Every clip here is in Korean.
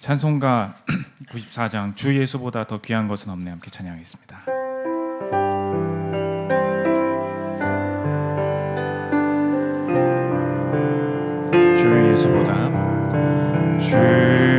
찬송가 94장 주 예수보다 더 귀한 것은 없네 함께 찬양하겠습니다. 주 예수보다 주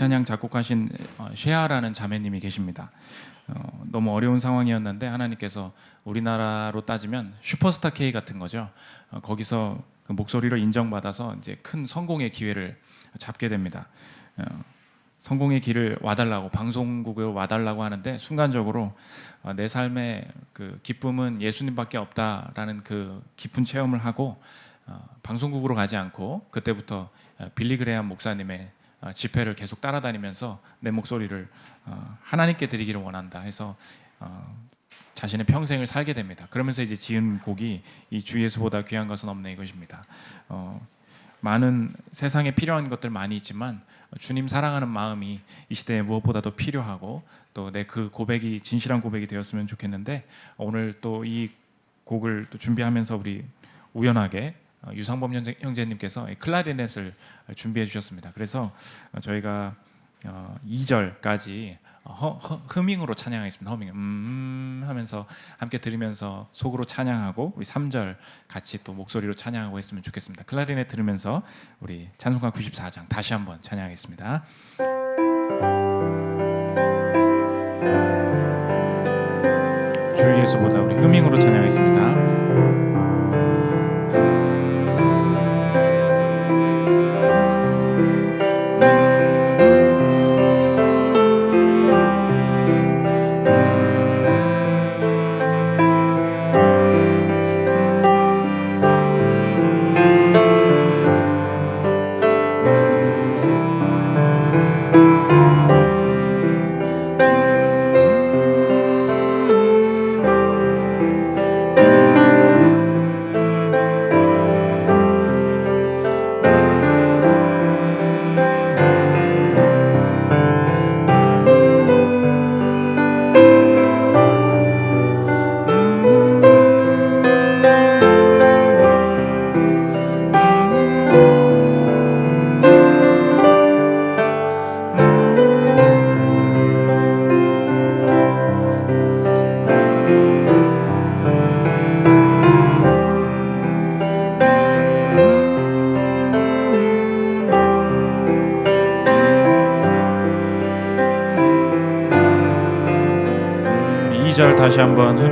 찬양 작곡하신 어, 쉐아라는 자매님이 계십니다. 어, 너무 어려운 상황이었는데 하나님께서 우리나라로 따지면 슈퍼스타 K 같은 거죠. 어, 거기서 그 목소리를 인정받아서 이제 큰 성공의 기회를 잡게 됩니다. 어, 성공의 길을 와달라고 방송국을 와달라고 하는데 순간적으로 어, 내 삶의 그 기쁨은 예수님밖에 없다라는 그 깊은 체험을 하고 어, 방송국으로 가지 않고 그때부터 어, 빌리 그레함 목사님의 어, 집회를 계속 따라다니면서 내 목소리를 어, 하나님께 드리기를 원한다 해서 어, 자신의 평생을 살게 됩니다. 그러면서 이제 지은 곡이 이 주 예수보다 귀한 것은 없네 이것입니다. 어, 많은 세상에 필요한 것들 많이 있지만 주님 사랑하는 마음이 이 시대에 무엇보다도 필요하고 또 내 그 고백이 진실한 고백이 되었으면 좋겠는데 오늘 또 이 곡을 또 준비하면서 우리 우연하게 어, 유상범 형제, 형제님께서 이 클라리넷을 준비해 주셨습니다. 그래서 어, 저희가 어, 2절까지 허, 허, 흐밍으로 찬양하겠습니다. 허밍 음 하면서 함께 들으면서 속으로 찬양하고 우리 3절 같이 또 목소리로 찬양하고 했으면 좋겠습니다. 클라리넷 들으면서 우리 찬송가 94장 다시 한번 찬양하겠습니다. 주 예수보다 우리 흐밍으로 찬양하겠습니다. 2절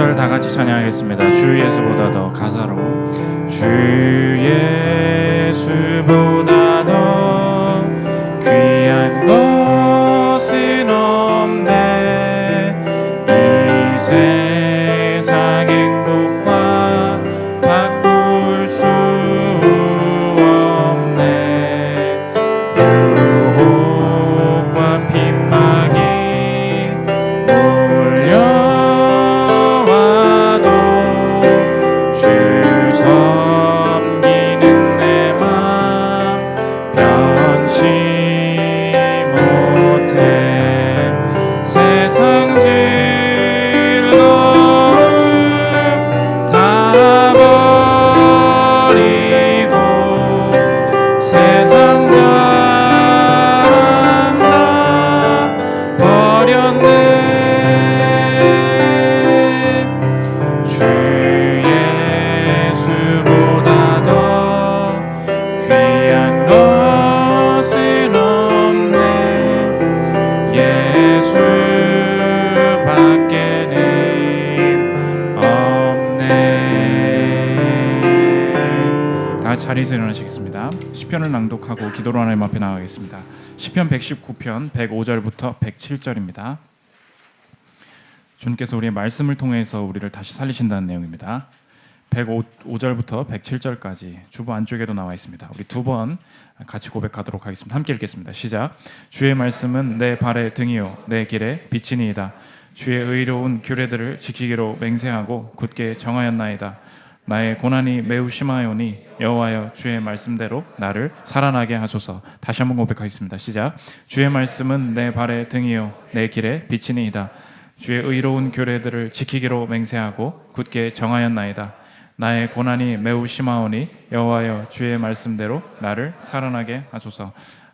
음, 3절 다 같이 찬양하겠습니다. 주 예수보다 더 가사로 주 예수 자리에서 일어나시겠습니다 시편을 낭독하고 기도로 하나님 앞에 나가겠습니다 시편 119편 105절부터 107절입니다 주님께서 우리의 말씀을 통해서 우리를 다시 살리신다는 내용입니다. 105절부터 107절까지 주보 안쪽에도 나와 있습니다. 우리 두 번 같이 고백하도록 하겠습니다. 함께 읽겠습니다. 시작. 주의 말씀은 내 발의 등이요 내 길에 빛이니이다. 주의 의로운 규례들을 지키기로 맹세하고 굳게 정하였나이다. 나의 고난이 매우 심하여니 여호와여 주의 말씀대로 나를 살아나게 하소서. 다시 한번 고백하겠습니다. 시작. 주의 말씀은 내 발의 등이요 내 길에 빛이니이다. 주의 의로운 규례들을 지키기로 맹세하고 굳게 정하였나이다. 나의 고난이 매우 심하오니 여호와여 주의 말씀대로 나를 살아나게 하소서.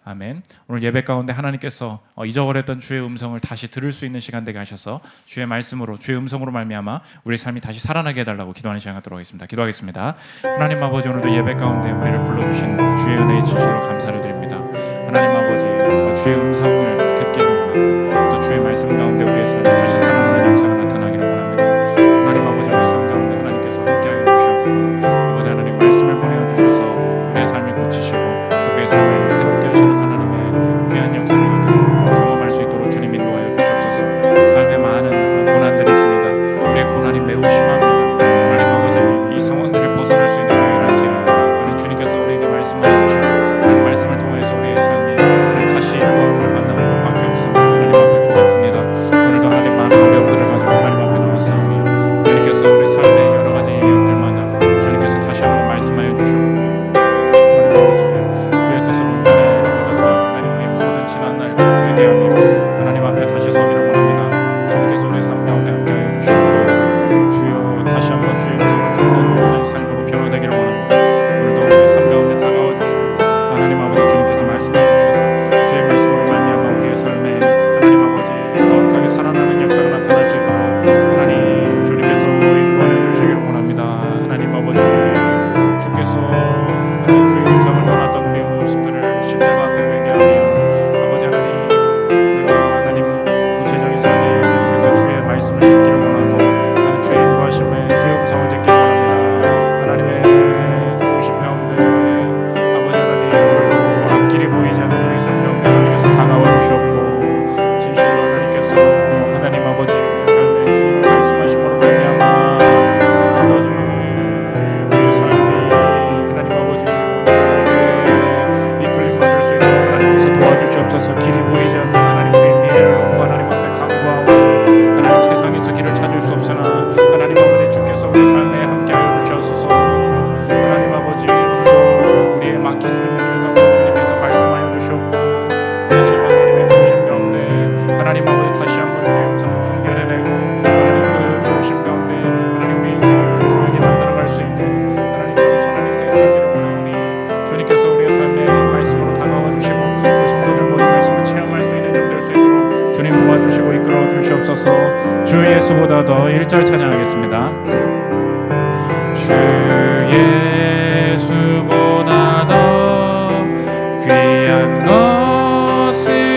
아멘. 오늘 예배 가운데 하나님께서 어, 잊어버렸던 주의 음성을 다시 들을 수 있는 시간 되게 하셔서 주의 말씀으로 주의 음성으로 말미암아 우리 삶이 다시 살아나게 해달라고 기도하는 시간 갖도록 하겠습니다. 기도하겠습니다. 하나님 아버지 오늘도 예배 가운데 우리를 불러주신 주의 은혜의 진실로 감사를 드립니다. 하나님 아버지 주의 음성을 듣기를 원하고 또 주의 말씀 가운데 우리의 삶이 다시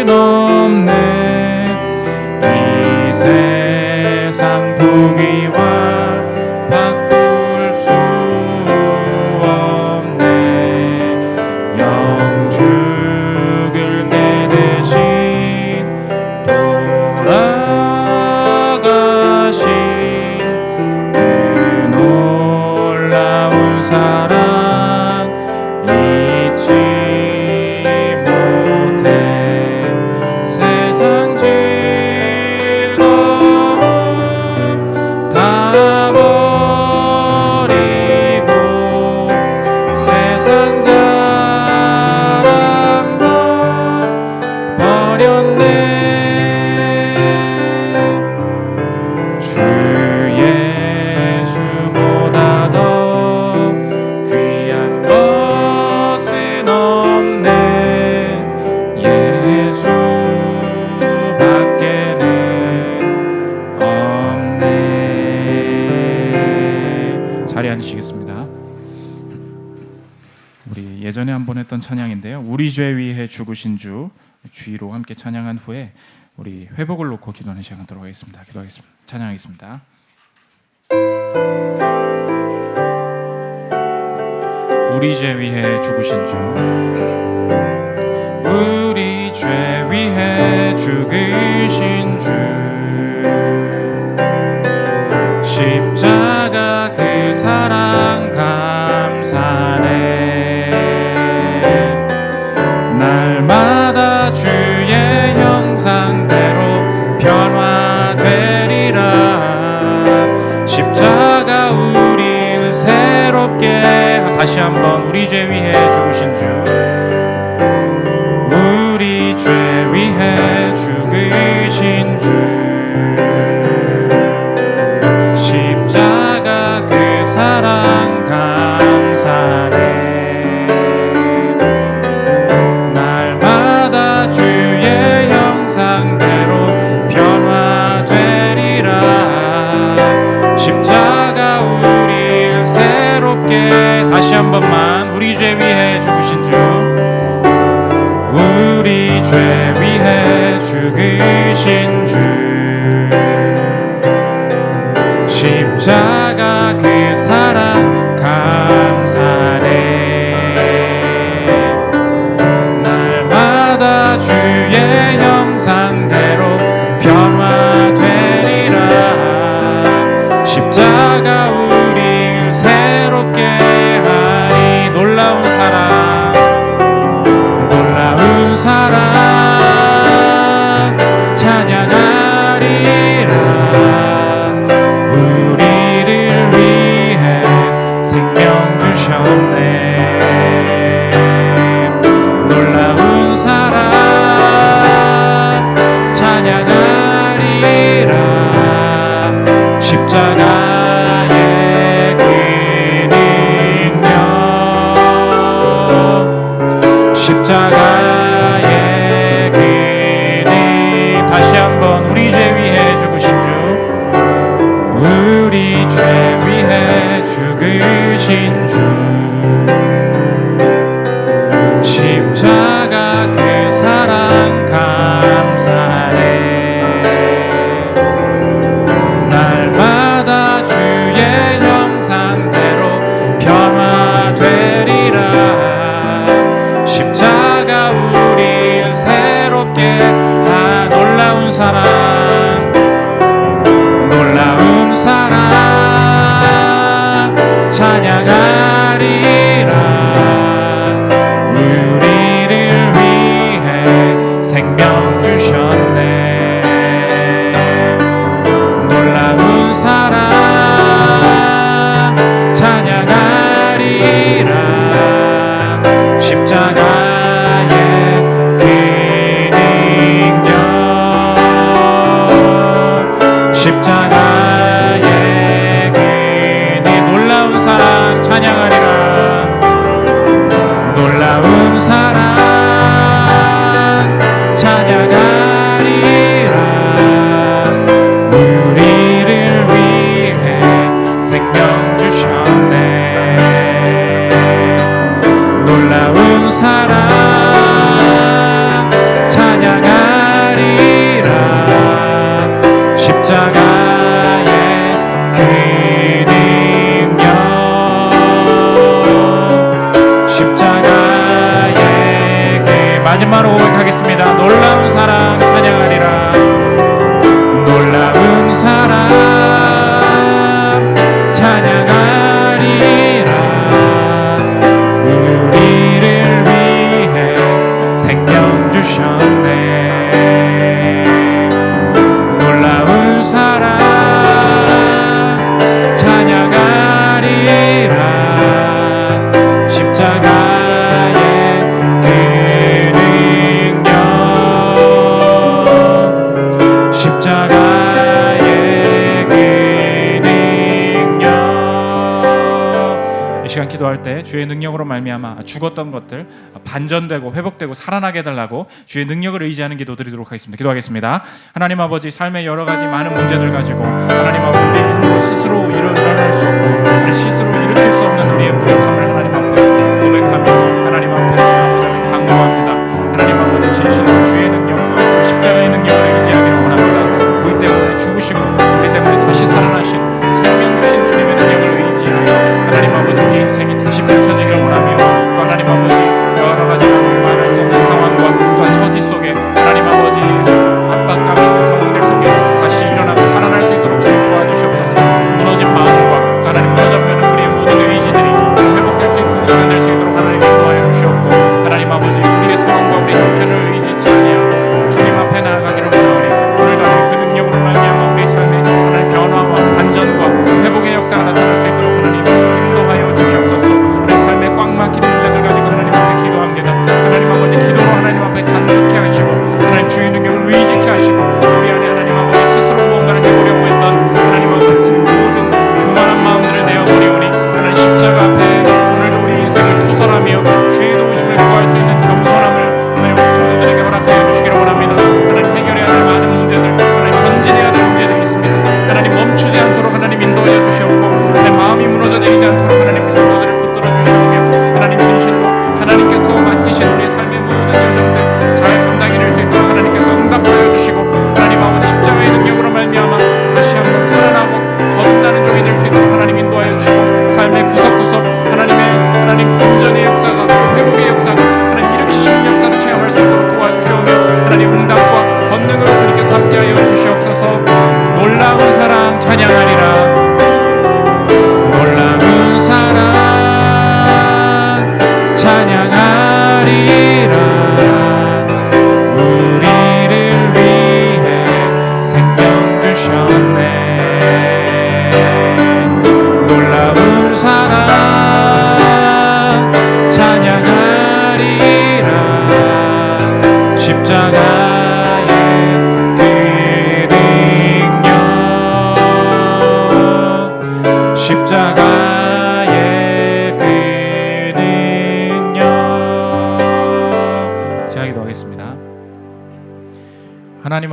no. 우리 죄 위해 죽으신 주 주의로 함께 찬양한 후에 우리 회복을 놓고 기도하는 시간 갖도록 하겠습니다. 기도하겠습니다. 찬양하겠습니다. 우리 죄 위해 죽으신 주 우리 죄 우리 죄 위해 죽으신 죄 위해 죽으신 주 우리 죄 위해 죽으신 주. 십자가 그사 죽었던 것들 반전되고 회복되고 살아나게 해달라고 주의 능력을 의지하는 기도 드리도록 하겠습니다. 기도하겠습니다. 하나님 아버지 삶의 여러 가지 많은 문제들 가지고 하나님 아버지 우리 힘으로 스스로 일어날 수 없고 스스로 일으킬 수 없는 우리의 무력함을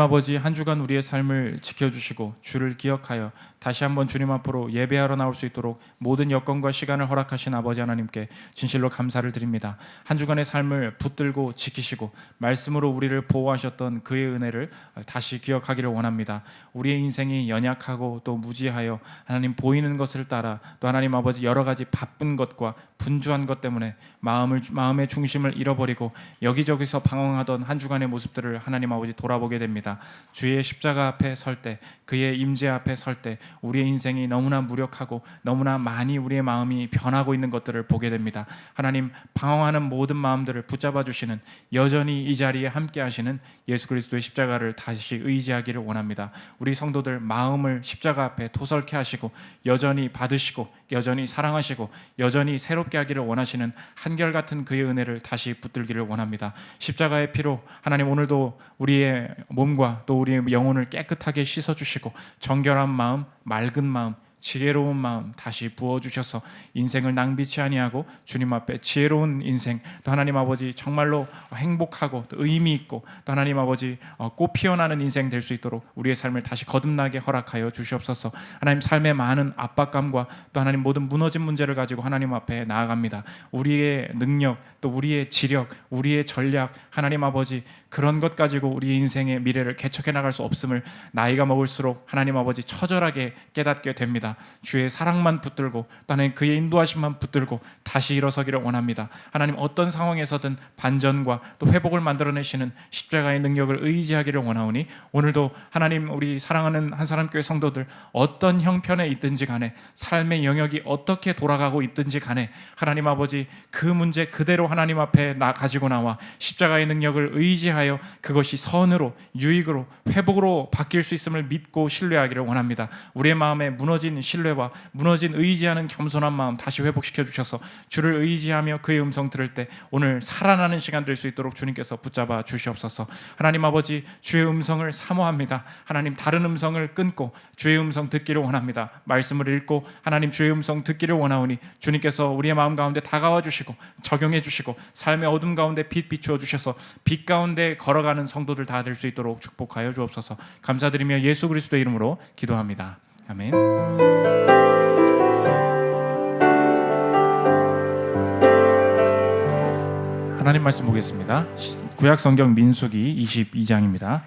아버지 한 주간 우리의 삶을 지켜주시고 주를 기억하여 다시 한번 주님 앞으로 예배하러 나올 수 있도록 모든 여건과 시간을 허락하신 아버지 하나님께 진실로 감사를 드립니다. 한 주간의 삶을 붙들고 지키시고 말씀으로 우리를 보호하셨던 그의 은혜를 다시 기억하기를 원합니다. 우리의 인생이 연약하고 또 무지하여 하나님 보이는 것을 따라 또 하나님 아버지 여러 가지 바쁜 것과 분주한 것 때문에 마음을 마음의 중심을 잃어버리고 여기저기서 방황하던 한 주간의 모습들을 하나님 아버지 돌아보게 됩니다. 주의 십자가 앞에 설 때, 그의 임재 앞에 설 때, 우리의 인생이 너무나 무력하고 너무나 많이 우리의 마음이 변하고 있는 것들을 보게 됩니다. 하나님 방황하는 모든 마음들을 붙잡아 주시는 여전히 이 자리에 함께 하시는 예수 그리스도의 십자가를 다시 의지하기를 원합니다. 우리 성도들 마음을 십자가 앞에 토설케 하시고 여전히 받으시고 여전히 사랑하시고 여전히 새롭게 하기를 원하시는 한결같은 그의 은혜를 다시 붙들기를 원합니다. 십자가의 피로 하나님 오늘도 우리의 몸과 또 우리의 영혼을 깨끗하게 씻어 주시고 정결한 마음, 맑은 마음 지혜로운 마음 다시 부어 주셔서 인생을 낭비치 아니하고 주님 앞에 지혜로운 인생 또 하나님 아버지 정말로 행복하고 또 의미 있고 또 하나님 아버지 어, 꽃 피어나는 인생 될 수 있도록 우리의 삶을 다시 거듭나게 허락하여 주시옵소서. 하나님 삶의 많은 압박감과 또 하나님 모든 무너진 문제를 가지고 하나님 앞에 나아갑니다. 우리의 능력 또 우리의 지력, 우리의 전략 하나님 아버지 그런 것 가지고 우리 인생의 미래를 개척해 나갈 수 없음을 나이가 먹을수록 하나님 아버지 처절하게 깨닫게 됩니다. 주의 사랑만 붙들고 또 하나님 그의 인도하심만 붙들고 다시 일어서기를 원합니다. 하나님 어떤 상황에서든 반전과 또 회복을 만들어내시는 십자가의 능력을 의지하기를 원하오니 오늘도 하나님 우리 사랑하는 한 사람 교회 성도들 어떤 형편에 있든지 간에 삶의 영역이 어떻게 돌아가고 있든지 간에 하나님 아버지 그 문제 그대로 하나님 앞에 나 가지고 나와 십자가의 능력을 의지하여 그것이 선으로 유익으로 회복으로 바뀔 수 있음을 믿고 신뢰하기를 원합니다. 우리의 마음에 무너진 신뢰와 무너진 의지하는 겸손한 마음 다시 회복시켜 주셔서 주를 의지하며 그의 음성 들을 때 오늘 살아나는 시간 될 수 있도록 주님께서 붙잡아 주시옵소서. 하나님 아버지 주의 음성을 사모합니다. 하나님 다른 음성을 끊고 주의 음성 듣기를 원합니다. 말씀을 읽고 하나님 주의 음성 듣기를 원하오니 주님께서 우리의 마음 가운데 다가와 주시고 적용해 주시고 삶의 어둠 가운데 빛 비추어 주셔서 빛 가운데 걸어가는 성도들 다 될 수 있도록 축복하여 주옵소서. 감사드리며 예수 그리스도의 이름으로 기도합니다. 아멘. 하나님 말씀 보겠습니다. 구약 성경 민수기 22장입니다.